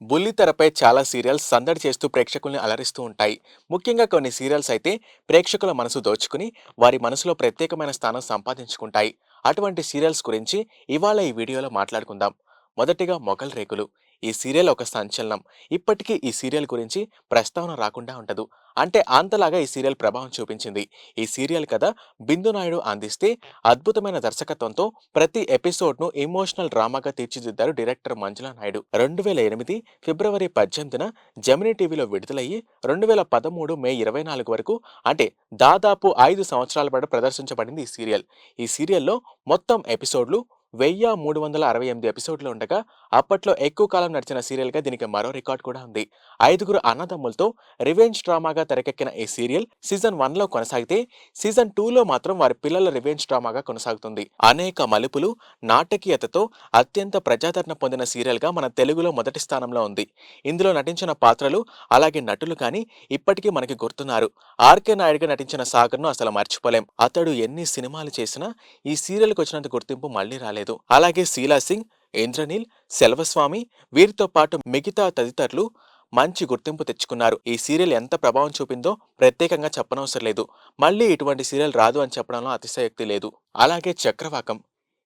బుల్లితెరపై చాలా సీరియల్స్ సందడి చేస్తూ ప్రేక్షకుల్ని అలరిస్తూ ఉంటాయి. ముఖ్యంగా కొన్ని సీరియల్స్ అయితే ప్రేక్షకుల మనసు దోచుకుని వారి మనసులో ప్రత్యేకమైన స్థానం సంపాదించుకుంటాయి. అటువంటి సీరియల్స్ గురించి ఇవాళ ఈ వీడియోలో మాట్లాడుకుందాం. మొదటిగా మొగల్ రేకులు. ఈ సీరియల్ ఒక సంచలనం. ఇప్పటికీ ఈ సీరియల్ గురించి ప్రస్తావన రాకుండా ఉండదు అంటే అంతలాగా ఈ సీరియల్ ప్రభావం చూపించింది. ఈ సీరియల్ కథ బిందు నాయుడు అందిస్తే అద్భుతమైన దర్శకత్వంతో ప్రతి ఎపిసోడ్ను ఎమోషనల్ డ్రామాగా తీర్చిదిద్దారు డైరెక్టర్ మంజులా నాయుడు. రెండు వేల ఎనిమిది ఫిబ్రవరి పద్దెనిమిదిన జమినీ టీవీలో విడుదలయ్యి రెండు వేల పదమూడు మే ఇరవై నాలుగు వరకు అంటే దాదాపు ఐదు సంవత్సరాల పాటు ప్రదర్శించబడింది ఈ సీరియల్. ఈ సీరియల్లో మొత్తం ఎపిసోడ్లు వెయ్యి మూడు వందల అరవై ఎనిమిది ఎపిసోడ్లు ఉండగా అప్పట్లో ఎక్కువ కాలం నడిచిన సీరియల్గా దీనికి మరో రికార్డ్ కూడా ఉంది. ఐదుగురు అన్నదమ్ములతో రివెంజ్ డ్రామాగా తెరకెక్కిన ఈ సీరియల్ సీజన్ వన్లో కొనసాగితే సీజన్ టూలో మాత్రం వారి పిల్లల రివెంజ్ డ్రామాగా కొనసాగుతుంది. అనేక మలుపులు నాటకీయతతో అత్యంత ప్రజాదరణ పొందిన సీరియల్గా మన తెలుగులో మొదటి స్థానంలో ఉంది. ఇందులో నటించిన పాత్రలు అలాగే నటులు కానీ ఇప్పటికీ మనకి గుర్తున్నారు. ఆర్కే నాయుడుగా నటించిన సాగర్ను అసలు మర్చిపోలేం. అతడు ఎన్ని సినిమాలు చేసినా ఈ సీరియల్కి వచ్చినంత గుర్తింపు మళ్ళీ రాలేదు. అలాగే శీలా సింగ్ ఇంద్రనీల్ సెల్వస్వామి వీరితో పాటు మిగతా తదితరులు మంచి గుర్తింపు తెచ్చుకున్నారు. ఈ సీరియల్ ఎంత ప్రభావం చూపిందో ప్రత్యేకంగా చెప్పనవసరం లేదు. మళ్ళీ ఇటువంటి సీరియల్ రాదు అని చెప్పడంలో అతిశయోక్తి లేదు. అలాగే చక్రవాకం.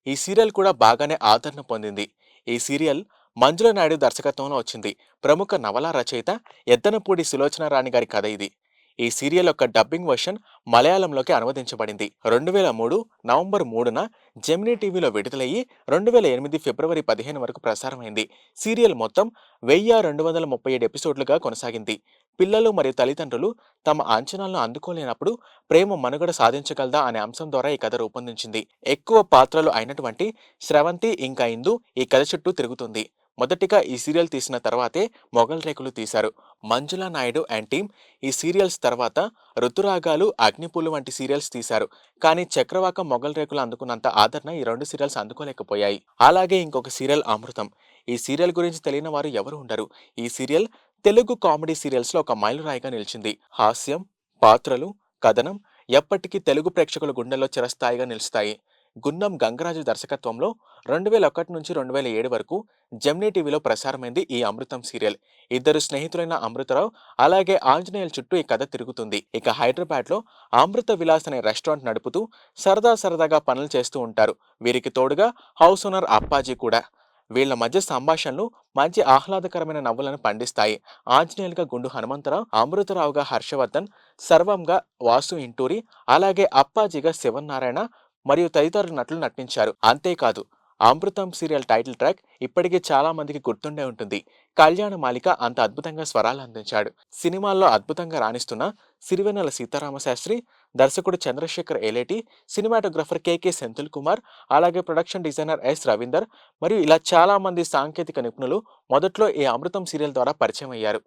ఈ సీరియల్ కూడా బాగానే ఆదరణ పొందింది. ఈ సీరియల్ మంజుల నాయుడు దర్శకత్వంలో వచ్చింది. ప్రముఖ నవలా రచయిత ఎద్దనపూడి సులోచన రాణి గారి కథ ఇది. ఈ సీరియల్ యొక్క డబ్బింగ్ వర్షన్ మలయాళంలోకి అనువదించబడింది. రెండు వేల మూడు నవంబర్ మూడున జెమినీ టీవీలో విడుదలయ్యి రెండు వేల ఎనిమిది ఫిబ్రవరి పదిహేను వరకు ప్రసారమైంది. సీరియల్ మొత్తం వెయ్యి రెండు వందల ముప్పై ఏడు ఎపిసోడ్లుగా కొనసాగింది. పిల్లలు మరియు తల్లిదండ్రులు తమ అంచనాలను అందుకోలేనప్పుడు ప్రేమ మనుగడ సాధించగలదా అనే అంశం ద్వారా ఈ కథ రూపొందించింది. ఎక్కువ పాత్రలు అయినటువంటి స్రవంతి ఇంకా ఇందు ఈ కథ చుట్టూ తిరుగుతుంది. మొదటిగా ఈ సీరియల్ తీసిన తర్వాతే మొగల్ రేకులు తీశారు. మంజులా నాయుడు అండ్ టీమ్ ఈ సీరియల్స్ తర్వాత ఋతురాగాలు అగ్నిపూలు వంటి సీరియల్స్ తీశారు. కానీ చక్రవాకం మొగల్ రేకులు అందుకున్నంత ఆదరణ ఈ రెండు సీరియల్స్ అందుకోలేకపోయాయి. అలాగే ఇంకొక సీరియల్ అమృతం. ఈ సీరియల్ గురించి తెలియని వారు ఎవరు ఉండరు. ఈ సీరియల్ తెలుగు కామెడీ సీరియల్స్లో ఒక మైలురాయిగా నిలిచింది. హాస్యం పాత్రలు కథనం ఎప్పటికీ తెలుగు ప్రేక్షకుల గుండెల్లో చిరస్థాయిగా నిలుస్తాయి. గున్నం గంగరాజు దర్శకత్వంలో రెండు వేల ఒకటి నుంచి రెండు వేల ఏడు వరకు జమ్నీ టీవీలో ప్రసారమైంది ఈ అమృతం సీరియల్. ఇద్దరు స్నేహితులైన అమృతరావు అలాగే ఆంజనేయుల చుట్టూ ఈ కథ తిరుగుతుంది. ఇక హైదరాబాద్లో అమృత విలాస్ అనే రెస్టారెంట్ నడుపుతూ సరదా సరదాగా పనులు చేస్తూ ఉంటారు. వీరికి తోడుగా హౌస్ ఓనర్ అప్పాజీ కూడా. వీళ్ళ మధ్య సంభాషణలు మంచి ఆహ్లాదకరమైన నవ్వులను పండిస్తాయి. ఆంజనేయులుగా గుండు హనుమంతరావు అమృతరావుగా హర్షవర్ధన్ సర్వంగా వాసు ఇంటూరి అలాగే అప్పాజీగా శివన్నారాయణ మరియు తదితర నటులు నటించారు. అంతేకాదు అమృతం సీరియల్ టైటిల్ ట్రాక్ ఇప్పటికీ చాలా మందికి గుర్తుండే ఉంటుంది. కళ్యాణ మాలిక అంత అద్భుతంగా స్వరాలు అందించాడు. సినిమాల్లో అద్భుతంగా రాణిస్తున్న సిరివెన్నెల సీతారామశాస్త్రి దర్శకుడు చంద్రశేఖర్ ఎలేటి సినిమాటోగ్రఫర్ కేకే సెంథిల్ కుమార్ అలాగే ప్రొడక్షన్ డిజైనర్ ఎస్ రవీందర్ మరియు ఇలా చాలా మంది సాంకేతిక నిపుణులు మొదట్లో ఈ అమృతం సీరియల్ ద్వారా పరిచయం అయ్యారు.